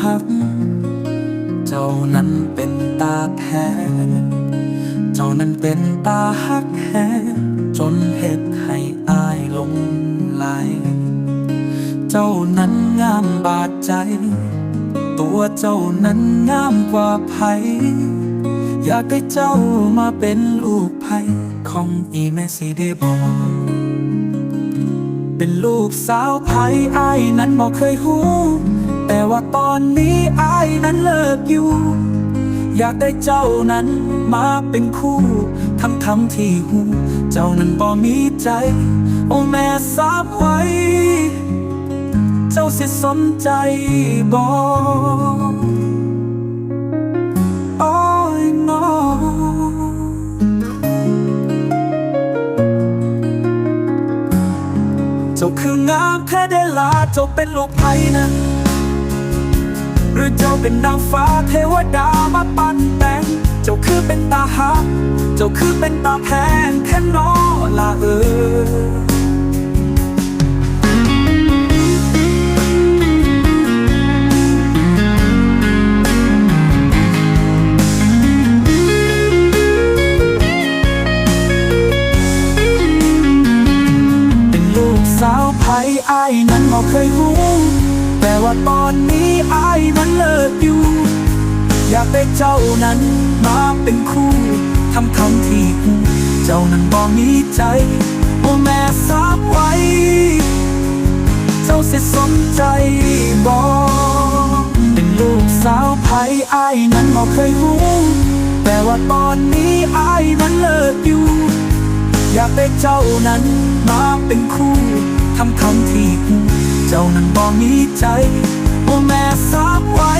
หัก เจ้านั้นเป็นตาแพ้เจ้านั้นเป็นตาหักแท้จนเหตุให้อายลงไหลเจ้านั้นงามบาดใจ ตัวเจ้านั้นงามกว่าไผอยากได้เจ้ามาเป็นลูกไผของอีแม่สิได้บอกเป็นลูกสาวไผไอ้ายนั้นบอกเคยหู แต่ว่าตอนนี้ไอ้ายนั้นเลิกอยู่ อยากได้เจ้านั้นมาเป็นคู่ ทั้งทั้งที่หูเจ้านั้นบ่มีใจ โอ้แม่สาบไว้ เจ้าสิสนใจบ่โอ้ยน้อเจ้าคืองามแค่ได้ลาเจ้าเป็นลูกไผ่นะ หรือเจ้าเป็นนางฟ้าเทวดามาปั้นแต่ง เจ้าคือเป็นตาหัก เจ้าคือเป็นตาแพงแค่นอละเออเป็นลูกสาวไผ่ไอ้ายนั้นบอเคยหูแต่ว่าตอนนี้ไอ้า อยากได้เจ้านั้นมาเป็นคู่ทำคำที่เจ้านั้นบอกมีใจโอ้แม่สาบไว้ เจ้าเสิสนใจบอกเป็นลูกสาวไผ่ไอ้นั้นบอกเคยหูแต่ว่าตอนนี้ไอ้นั้นเลิกอยู่ อยากได้เจ้านั้นมาเป็นคู่ทำคำที่เจ้านั้นบอกมีใจโอ้แม่สาบไว้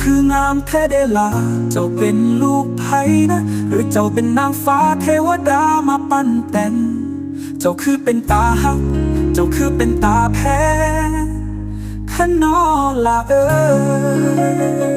คืองามแท้เดลา เจ้าเป็นลูกไพนะ หรือเจ้าเป็นนางฟ้าเทวดามาปั้นแต่ง เจ้าคือเป็นตาหัก เจ้าคือเป็นตาแพ้ขนอลาเออ